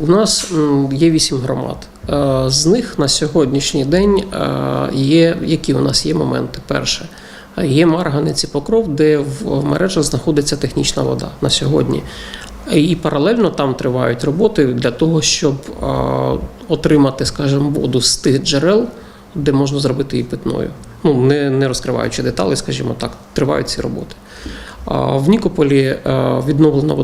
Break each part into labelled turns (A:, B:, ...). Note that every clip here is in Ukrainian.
A: У нас є вісім громад. Е, З них на сьогоднішній день е, є які у нас є моменти. Перше, є Марганець і Покров, де в мережах знаходиться технічна вода на сьогодні. І паралельно там тривають роботи для того, щоб е, отримати, скажімо, воду з тих джерел, де можна зробити її питною. Ну, не, не розкриваючи деталі, скажімо так, тривають ці роботи. В Нікополі е, відновлена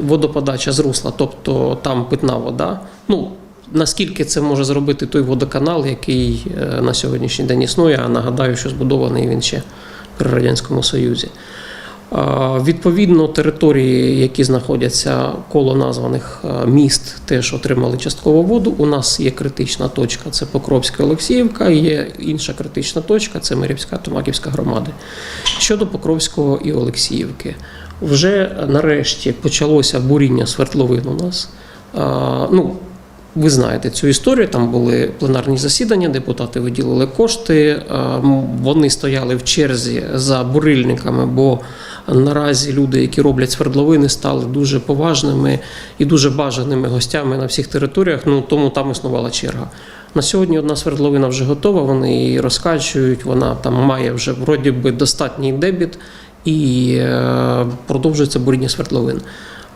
A: водоподача з русла, тобто там питна вода. Ну, наскільки це може зробити той водоканал, який е, на сьогоднішній день існує, а нагадаю, що збудований він ще при Радянському Союзі. Відповідно, території, які знаходяться коло названих е, міст, теж отримали часткову воду. У нас є критична точка, це Покровська Олексіївка, є інша критична точка, це Мирівська Томаківська громади. Щодо Покровського і Олексіївки, вже нарешті почалося буріння свердловин у нас. Ну, ви знаєте цю історію. Там були пленарні засідання, депутати виділили кошти. Вони стояли в черзі за бурильниками, бо наразі люди, які роблять свердловини, стали дуже поважними і дуже бажаними гостями на всіх територіях. Ну тому там існувала черга. На сьогодні одна свердловина вже готова, вони її розкачують. Вона там має вже вроді би достатній дебіт і е, продовжується буріння свердловин.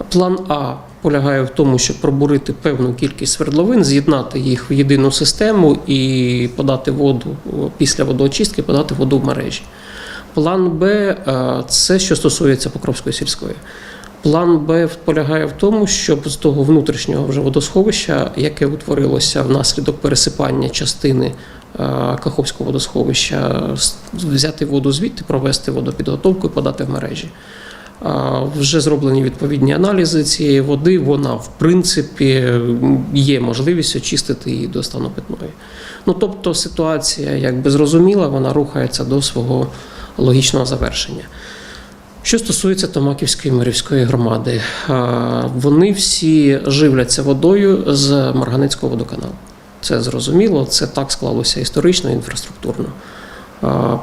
A: План А полягає в тому, щоб пробурити певну кількість свердловин, з'єднати їх в єдину систему і подати воду після водоочистки, подати воду в мережі. План Б е, це що стосується Покровської сільської. План Б полягає в тому, щоб з того внутрішнього вже водосховища, яке утворилося внаслідок пересипання частини е, Каховського водосховища, взяти воду звідти, провести водопідготовку і подати в мережі. Вже зроблені відповідні аналізи цієї води. Вона, в принципі, є можливість очистити її до стану питної. Ну тобто ситуація якби зрозуміла, вона рухається до свого логічного завершення. Що стосується Томаківської морівської громади, вони всі живляться водою з Марганецького водоканалу. Це зрозуміло, це так склалося історично інфраструктурно.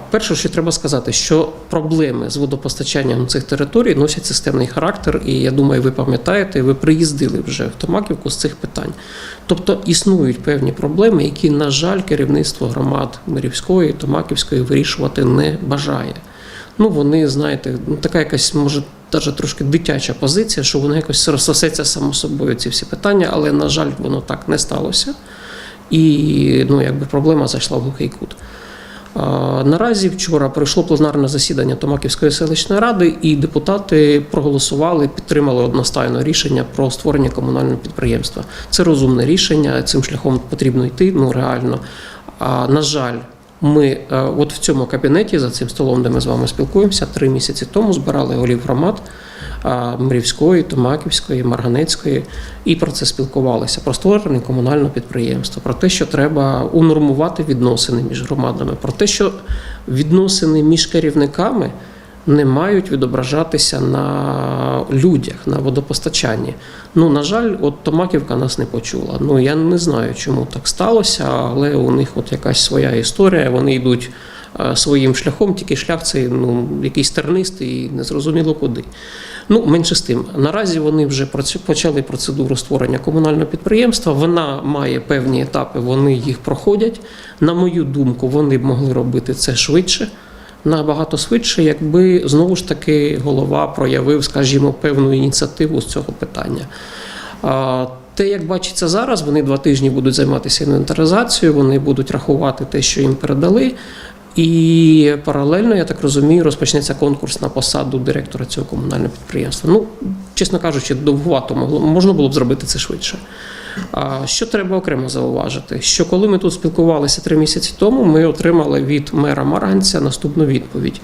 A: Перше, що треба сказати, що проблеми з водопостачанням цих територій носять системний характер, і я думаю, ви пам'ятаєте, ви приїздили вже в Томаківку з цих питань. Тобто існують певні проблеми, які, на жаль, керівництво громад Мирівської, Томаківської вирішувати не бажає. Ну, вони, знаєте, ну, така якась, може, навіть трошки дитяча позиція, що воно якось розсосеться само собою ці всі питання, але, на жаль, воно так не сталося. І ну, якби проблема зайшла в глухий кут. Наразі вчора пройшло пленарне засідання Томаківської селищної ради, і депутати проголосували, підтримали одностайно рішення про створення комунального підприємства. Це розумне рішення, цим шляхом потрібно йти. Ну реально. А на жаль, ми е, от в цьому кабінеті за цим столом, де ми з вами спілкуємося, три місяці тому збирали голів громад Мрівської, Томаківської, Марганецької, і про це спілкувалися про створення комунального підприємства, про те, що треба унормувати відносини між громадами, про те, що відносини між керівниками не мають відображатися на людях, на водопостачанні. Ну, на жаль, от Томаківка нас не почула. Ну я не знаю, чому так сталося, але у них от якась своя історія. Вони йдуть своїм шляхом, тільки шлях цей ну, якийсь тернистий і незрозуміло куди. Ну, менше з тим, наразі вони вже почали процедуру створення комунального підприємства. Вона має певні етапи, вони їх проходять. На мою думку, вони б могли робити це швидше. Набагато швидше, якби знову ж таки голова проявив, скажімо, певну ініціативу з цього питання. Те, як бачиться зараз, вони два тижні будуть займатися інвентаризацією, вони будуть рахувати те, що їм передали. І паралельно, я так розумію, розпочнеться конкурс на посаду директора цього комунального підприємства. Ну, чесно кажучи, довгувато могло можна було б зробити це швидше. А що треба окремо зауважити? Що коли ми тут спілкувалися три місяці тому, ми отримали від мера Марганця наступну відповідь.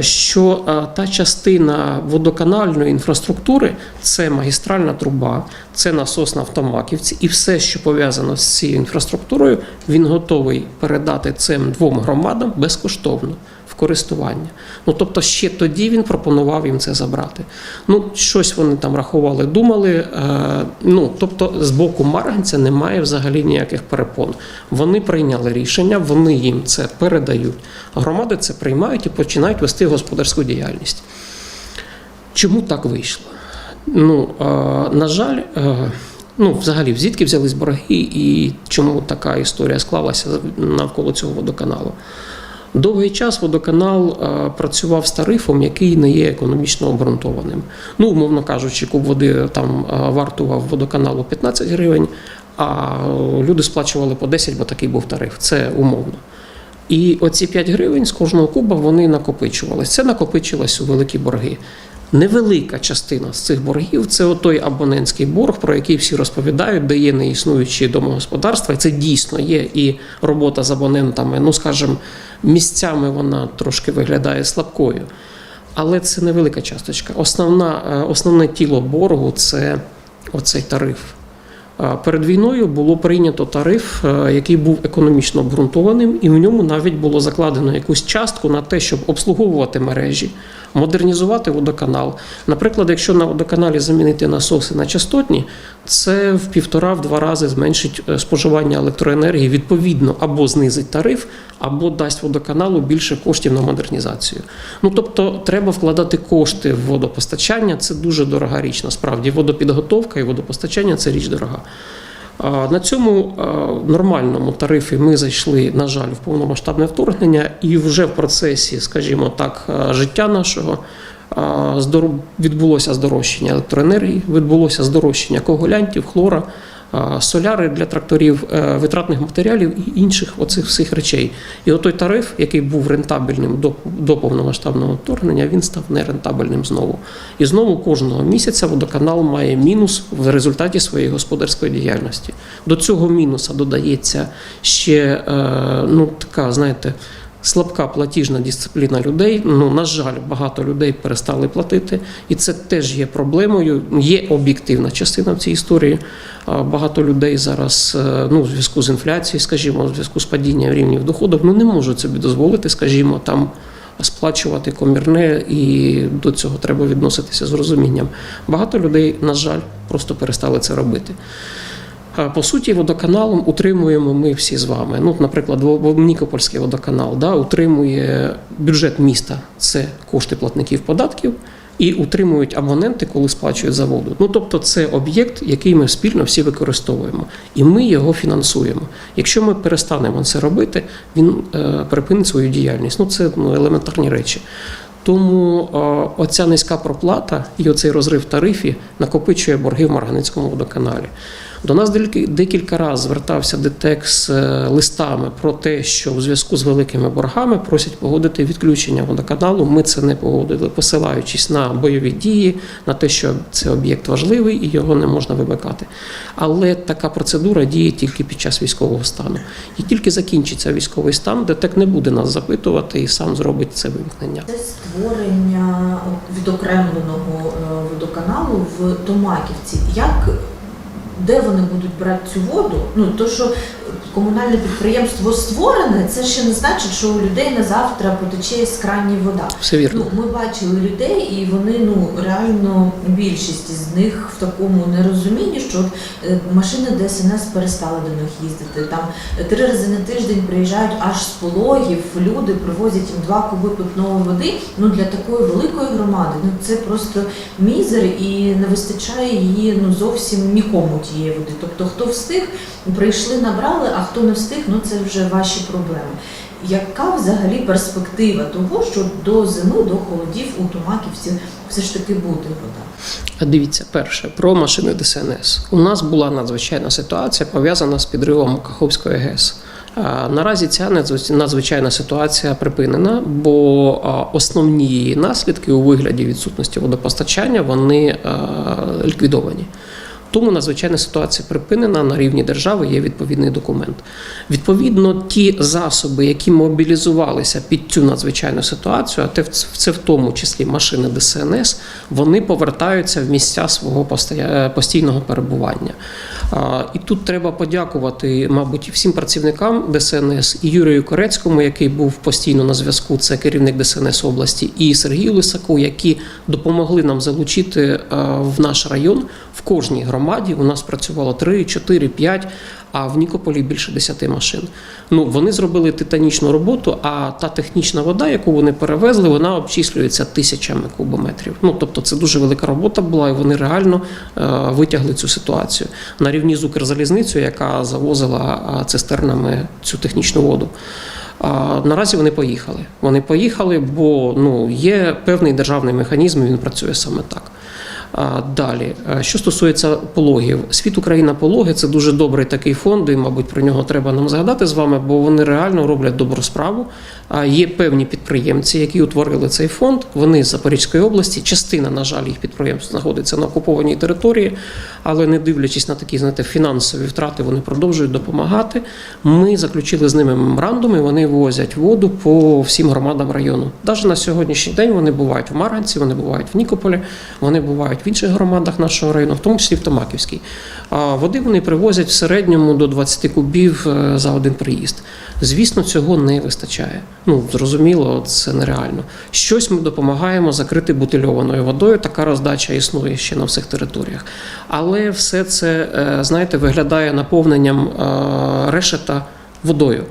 A: Що е, та частина водоканальної інфраструктури це магістральна труба, це насос на автомаківці, і все, що пов'язано з цією інфраструктурою, він готовий передати цим двом громадам безкоштовно користування. Ну тобто, ще тоді він пропонував їм це забрати. Ну, щось вони там рахували, думали. Е, ну тобто, з боку Марганця немає взагалі ніяких перепон. Вони прийняли рішення, вони їм це передають. Громади це приймають і починають вести господарську діяльність. Чому так вийшло? Ну, е, на жаль, е, Ну, взагалі, звідки взялись борги і чому така історія склалася навколо цього водоканалу. Довгий час водоканал е, працював з тарифом, який не є економічно обґрунтованим. Ну, умовно кажучи, куб води там е, вартував водоканалу 15 гривень, а люди сплачували по 10, бо такий був тариф. Це умовно. І оці 5 гривень з кожного куба вони накопичувалися. Це накопичилось у великі борги. Невелика частина з цих боргів це той абонентський борг, про який всі розповідають, де є неіснуючі домогосподарства. Це дійсно є і робота з абонентами. Ну, скажімо, місцями вона трошки виглядає слабкою. Але це невелика часточка. Основна, е, основне тіло боргу це оцей тариф. Е, Перед війною було прийнято тариф, е, який був економічно обґрунтованим, і в ньому навіть було закладено якусь частку на те, щоб обслуговувати мережі, модернізувати водоканал. Наприклад, якщо на водоканалі замінити насоси на частотні, це в півтора-два рази зменшить споживання електроенергії, відповідно, або знизить тариф, або дасть водоканалу більше коштів на модернізацію. Ну тобто, треба вкладати кошти в водопостачання. Це дуже дорога річ. Насправді, водопідготовка і водопостачання це річ дорога. На цьому нормальному тарифі ми зайшли, на жаль, в повномасштабне вторгнення, і вже в процесі, скажімо так, життя нашого відбулося здорожчання електроенергії, відбулося здорожчання когулянтів, хлора, соляри для тракторів, е, витратних матеріалів і інших оцих всіх речей. І отой тариф, який був рентабельним до, до повномасштабного вторгнення, він став нерентабельним знову. І знову кожного місяця водоканал має мінус в результаті своєї господарської діяльності. До цього мінуса додається ще е, ну, така, знаєте, слабка платіжна дисципліна людей. Ну, на жаль, багато людей перестали платити, і це теж є проблемою. Є об'єктивна частина в цій історії. Багато людей зараз, е, ну, в зв'язку з інфляцією, скажімо, в зв'язку з падінням рівнів доходів, ну не можуть собі дозволити, скажімо, там сплачувати комірне, і до цього треба відноситися з розумінням. Багато людей, на жаль, просто перестали це робити. По суті, водоканалом утримуємо ми всі з вами. Ну, наприклад, Нікопольський водоканал да, утримує бюджет міста, це кошти платників податків, і утримують абоненти, коли сплачують за воду. Ну тобто, це об'єкт, який ми спільно всі використовуємо, і ми його фінансуємо. Якщо ми перестанемо це робити, він е, припинить свою діяльність. Ну це ну, елементарні речі. Тому е, оця низька проплата і оцей розрив тарифі накопичує борги в Марганицькому водоканалі. До нас декілька- разів звертався ДТЕК з е, листами про те, що в зв'язку з великими боргами просять погодити відключення водоканалу. Ми це не погодили, посилаючись на бойові дії, на те, що це об'єкт важливий і його не можна вимикати. Але така процедура діє тільки під час військового стану. І тільки закінчиться військовий стан, ДТЕК не буде нас запитувати і сам зробить це вимкнення.
B: Це створення відокремленого е, водоканалу в Томаківці. Як де вони будуть брати цю воду? Ну то, що комунальне підприємство створене, це ще не значить, що у людей на завтра потече з крані вода.
A: Все вірно.
B: Ну, ми бачили людей, і вони ну реально більшість з них в такому нерозумінні, що от, е, машини ДСНС перестали до них їздити. Там е, три рази на тиждень приїжджають аж з пологів. Люди привозять їм два куби питної води. Ну для такої великої громади ну це просто мізер і не вистачає її ну зовсім нікому тієї води. Тобто, хто встиг, прийшли, набрали, а хто не встиг, ну це вже ваші проблеми. Яка взагалі перспектива того, що до зими, до холодів у Томаківці все ж таки буде вода?
A: Дивіться, перше про машини ДСНС. У нас була надзвичайна ситуація пов'язана з підривом Каховської ГЕС. Наразі ця надзвич- надзвичайна ситуація припинена, бо основні наслідки у вигляді відсутності водопостачання вони ліквідовані. Тому надзвичайна ситуація припинена на рівні держави. Є відповідний документ. Відповідно, ті засоби, які мобілізувалися під цю надзвичайну ситуацію, а це в тому числі машини ДСНС, вони повертаються в місця свого постійного перебування. І тут треба подякувати, мабуть, всім працівникам ДСНС і Юрію Корецькому, який був постійно на зв'язку. Це керівник ДСНС області, і Сергію Лисаку, які допомогли нам залучити е, в наш район в кожній громаді громаді у нас працювало 3, 4, 5, а в Нікополі більше 10 машин. Ну, вони зробили титанічну роботу, а та технічна вода, яку вони перевезли, вона обчислюється тисячами кубометрів. Ну, тобто це дуже велика робота була, і вони реально е, витягли цю ситуацію на рівні з Укрзалізницею, яка завозила цистернами цю технічну воду. А наразі вони поїхали. Вони поїхали, бо ну, є певний державний механізм, він працює саме так. Далі, Е, що стосується пологів, світ Україна пологи це дуже добрий такий фонд, і, мабуть, про нього треба нам згадати з вами, бо вони реально роблять добру справу. Є певні підприємці, які утворили цей фонд. Вони з Запорізької області. Частина, на жаль, їх підприємств знаходиться на окупованій території, але не дивлячись на такі знаєте, фінансові втрати, вони продовжують допомагати. Ми заключили з ними меморандум, і вони возять воду по всім громадам району. Навіть на сьогоднішній день вони бувають в Марганці, вони бувають в Нікополі, вони бувають в інших громадах нашого району, в тому числі в Томаківській. А води вони привозять в середньому до 20 кубів е, за один приїзд. Звісно, цього не вистачає. Ну зрозуміло, це нереально. Щось ми допомагаємо закрити бутильованою водою. Така роздача існує ще на всіх територіях. Але все це, е, знаєте, виглядає наповненням е, решета водою.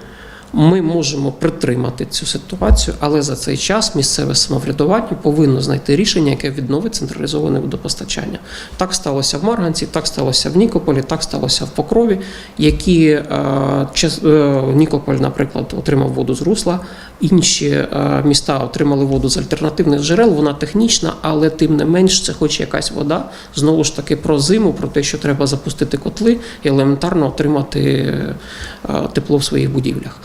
A: Ми можемо притримати цю ситуацію, але за цей час місцеве самоврядування повинно знайти рішення, яке відновить централізоване водопостачання. Так сталося в Марганці, так сталося в Нікополі, так сталося в Покрові, які е, е, Нікополь, наприклад, отримав воду з русла, інші е, міста отримали воду з альтернативних джерел. Вона технічна, але тим не менш це хоч якась вода. Знову ж таки про зиму, про те, що треба запустити котли і елементарно отримати е, тепло в своїх будівлях.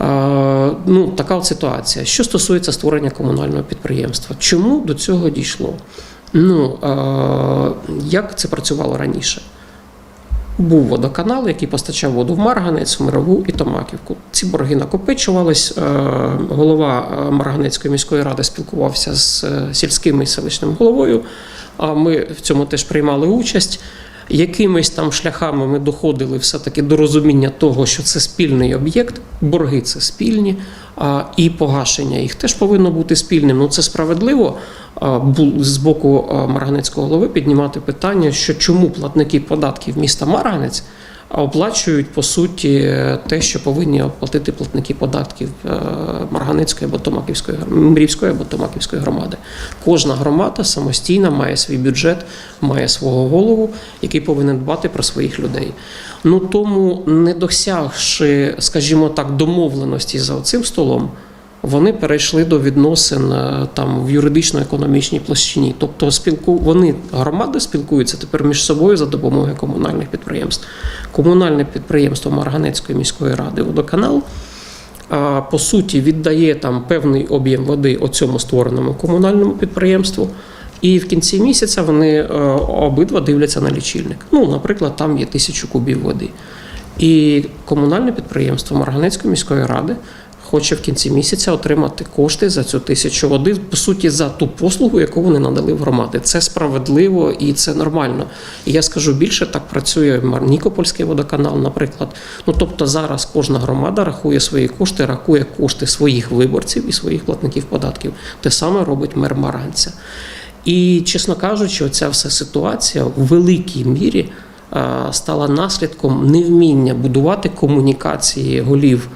A: Е, Ну, така от ситуація. Що стосується створення комунального підприємства, чому до цього дійшло? Ну, як це працювало раніше? Був водоканал, який постачав воду в Марганець, Мирову і Томаківку. Ці борги накопичувались. Е, Голова е, Марганецької міської ради спілкувався з е, сільським і селищним головою. А ми в цьому теж приймали участь. Якимись там шляхами ми доходили все-таки до розуміння того, що це спільний об'єкт, борги це спільні, і погашення їх теж повинно бути спільним. Ну це справедливо з боку Марганецького голови піднімати питання, що чому платники податків міста Марганець оплачують по суті те, що повинні оплатити платники податків е, Марганецької або Томаківської Мрівської або Томаківської громади. Кожна громада самостійно має свій бюджет, має свого голову, який повинен дбати про своїх людей. Ну тому, не досягши, скажімо так, домовленості за цим столом, вони перейшли до відносин е, там в юридично-економічній площині. Тобто спілку вони громади спілкуються тепер між собою за допомогою комунальних підприємств. Комунальне підприємство Марганецької міської ради водоканал. По суті, віддає там певний об'єм води оцьому створеному комунальному підприємству, і в кінці місяця вони е, обидва дивляться на лічильник. Ну, наприклад, там є тисячу кубів води. І комунальне підприємство Марганецької міської ради хоче в кінці місяця отримати кошти за цю тисячу води, по суті, за ту послугу, яку вони надали в громади. Це справедливо і це нормально. І я скажу більше, так працює Мар- Нікопольський водоканал, наприклад. Ну тобто зараз кожна громада рахує свої кошти, рахує кошти своїх виборців і своїх платників податків. Те саме робить мер Марганця. І, чесно кажучи, оця вся ситуація в великій мірі стала наслідком невміння будувати комунікації голів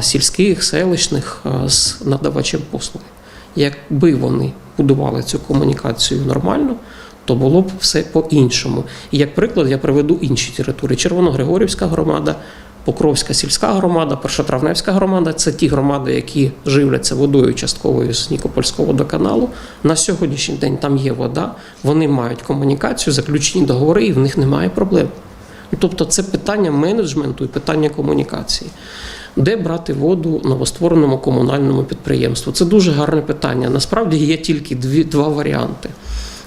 A: сільських, селищних е, з надавачем послуги. Якби вони будували цю комунікацію нормально, то було б все по-іншому. І як приклад, я приведу інші території: Червоногригорівська громада, Покровська сільська громада, Першотравневська громада це ті громади, які живляться водою частковою з Нікопольського водоканалу. На сьогоднішній день там є вода, вони мають комунікацію, заключені договори, і в них немає проблем. Тобто це питання менеджменту і питання комунікації. Де брати воду новоствореному комунальному підприємству? Це дуже гарне питання. Насправді є тільки дві, два варіанти.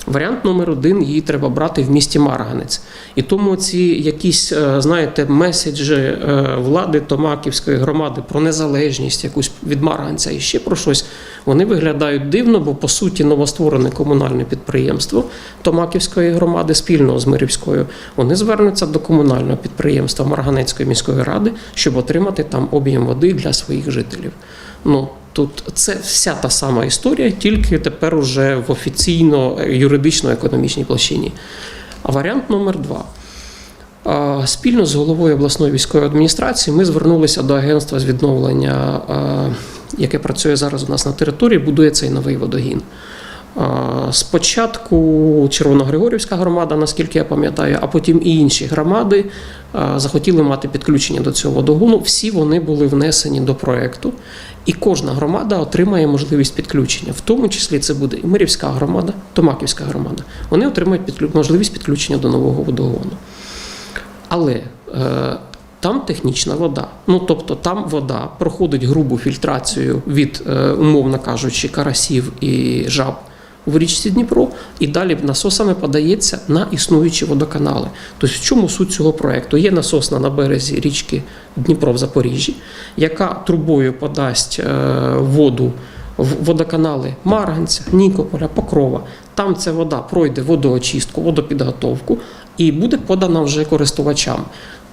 A: Варіант номер один її треба брати в місті Марганець. І тому ці якісь, е, знаєте, меседжі е, влади Томаківської громади про незалежність якусь від Марганця і ще про щось, вони виглядають дивно, бо по суті новостворене комунальне підприємство Томаківської громади спільно з Мирівською, вони звернуться до комунального підприємства Марганецької міської ради, щоб отримати там об'єм води для своїх жителів. Ну тут це вся та сама історія, тільки тепер уже в офіційно юридично-економічній площині. А варіант номер два. Спільно з головою обласної військової адміністрації ми звернулися до агентства з відновлення, яке працює зараз у нас на території, будує цей новий водогін. Спочатку Червоногригорівська громада, наскільки я пам'ятаю, а потім і інші громади захотіли мати підключення до цього водогону. Всі вони були внесені до проекту, і кожна громада отримає можливість підключення. В тому числі це буде і Мирівська громада, Томаківська громада. Вони отримають можливість підключення до нового водогону. Але е, там технічна вода. Ну тобто там вода проходить грубу фільтрацію від, е, умовно кажучи, карасів і жаб в річці Дніпро, і далі насосами подається на існуючі водоканали. Тобто, в чому суть цього проекту? Є насосна на березі річки Дніпро в Запоріжжі, яка трубою подасть е, воду в водоканали Марганця, Нікополя, Покрова. Там ця вода пройде водоочистку, водопідготовку і буде подана вже користувачам.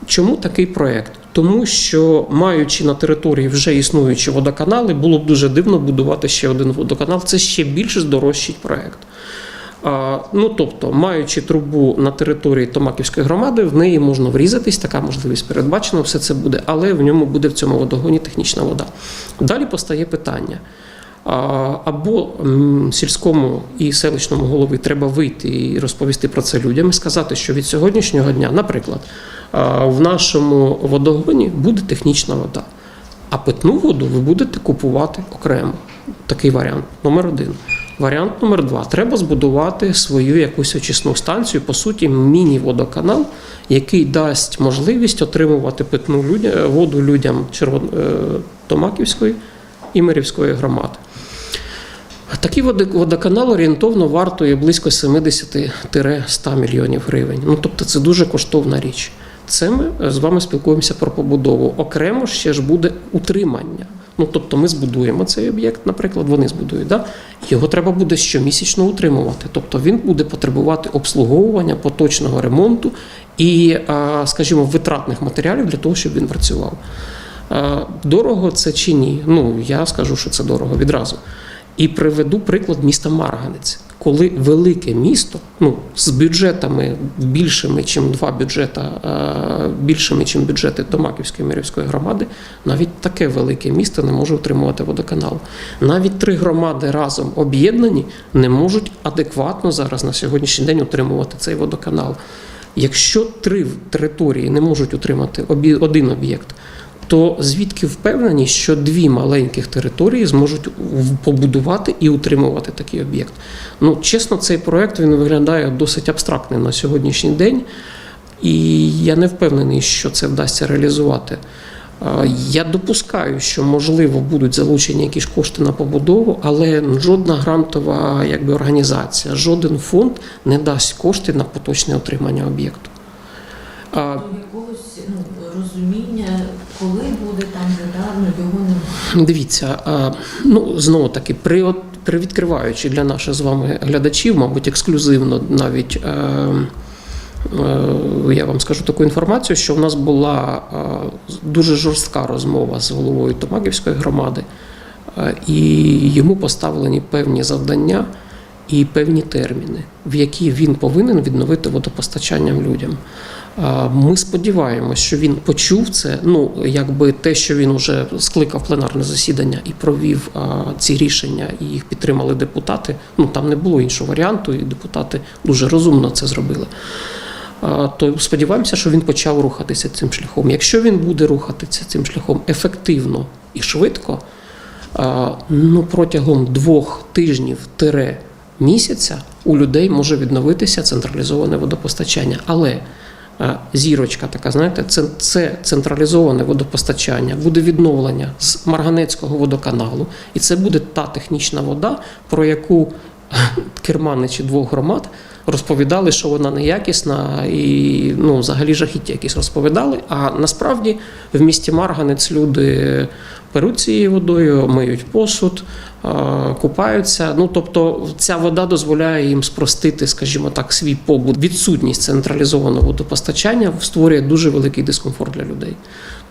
A: Чому такий проект? Тому що, маючи на території вже існуючі водоканали, було б дуже дивно будувати ще один водоканал. Це ще більше здорожчить проект. Ну тобто, маючи трубу на території Томаківської громади, в неї можна врізатись, така можливість передбачена, все це буде, але в ньому буде в цьому водогоні технічна вода. Далі постає питання. Або сільському і селищному голові треба вийти і розповісти про це людям і сказати, що від сьогоднішнього дня, наприклад, в нашому водогоні буде технічна вода, а питну воду ви будете купувати окремо. Такий варіант номер один. Варіант номер два. Треба збудувати свою якусь очисну станцію, по суті, міні-водоканал, який дасть можливість отримувати питну воду людям е, Томаківської і Мирівської громади. Такий водоканал орієнтовно вартує близько 70-100 мільйонів гривень. Ну тобто це дуже коштовна річ. Це ми е, з вами спілкуємося про побудову. Окремо ще ж буде утримання. Ну тобто ми збудуємо цей об'єкт, наприклад, вони збудують. Да? Його треба буде щомісячно утримувати. Тобто він буде потребувати обслуговування, поточного ремонту і, скажімо, витратних матеріалів для того, щоб він працював. Дорого це чи ні? Ну я скажу, що це дорого відразу. І приведу приклад міста Марганець, коли велике місто, ну з бюджетами більшими, ніж два бюджета, е, більшими, ніж бюджети Томаківської мирівської громади, навіть таке велике місто не може утримувати водоканал. Навіть три громади разом об'єднані не можуть адекватно зараз на сьогоднішній день утримувати цей водоканал. Якщо три території не можуть утримати один об'єкт, то звідки впевненість, що дві маленьких території зможуть побудувати і утримувати такий об'єкт? Ну, чесно, цей проект він виглядає досить абстрактним на сьогоднішній день, і я не впевнений, що це вдасться реалізувати. Я допускаю, що можливо будуть залучені якісь кошти на побудову, але жодна грантова якби, організація, жоден фонд не дасть кошти на поточне отримання об'єкту. А,
B: До якогось ну, розуміння, коли буде там вода, ну його немає.
A: Дивіться, ну знову таки, при, от- при для наших з вами глядачів, мабуть, ексклюзивно навіть. Е, е, я вам скажу таку інформацію, що в нас була е, дуже жорстка розмова з головою Томагівської громади, і йому поставлені певні завдання і певні терміни, в які він повинен відновити водопостачанням людям. Ми сподіваємося, що він почув це. Ну, якби те, що він вже скликав пленарне засідання і провів ці рішення, і їх підтримали депутати. Ну там не було іншого варіанту, і депутати дуже розумно це зробили. То сподіваємося, що він почав рухатися цим шляхом. Якщо він буде рухатися цим шляхом ефективно і швидко, ну протягом двох тижнів тире місяця у людей може відновитися централізоване водопостачання. Але зірочка така, знаєте, це, це централізоване водопостачання, буде відновлення з Марганецького водоканалу, і це буде та технічна вода, про яку керманичі двох громад розповідали, що вона неякісна і ну, взагалі жахіття якісь розповідали. А насправді в місті Марганець люди перуть цією водою, миють посуд, е, купаються. Ну тобто, ця вода дозволяє їм спростити, скажімо так, свій побут. Відсутність централізованого водопостачання створює дуже великий дискомфорт для людей.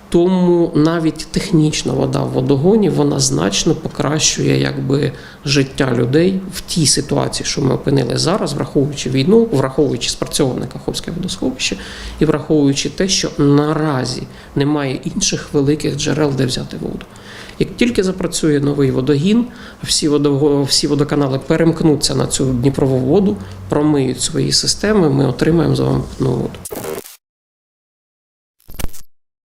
A: Тому навіть технічна вода в водогоні вона значно покращує якби життя людей в тій ситуації, що ми опинили зараз, враховуючи війну, враховуючи спрацьоване Каховське водосховище і враховуючи те, що наразі немає інших великих джерел, де взяти воду. Як тільки запрацює новий водогін, всі, водого, всі водоканали перемкнуться на цю Дніпрову воду, промиють свої системи, ми отримаємо з вами питну воду.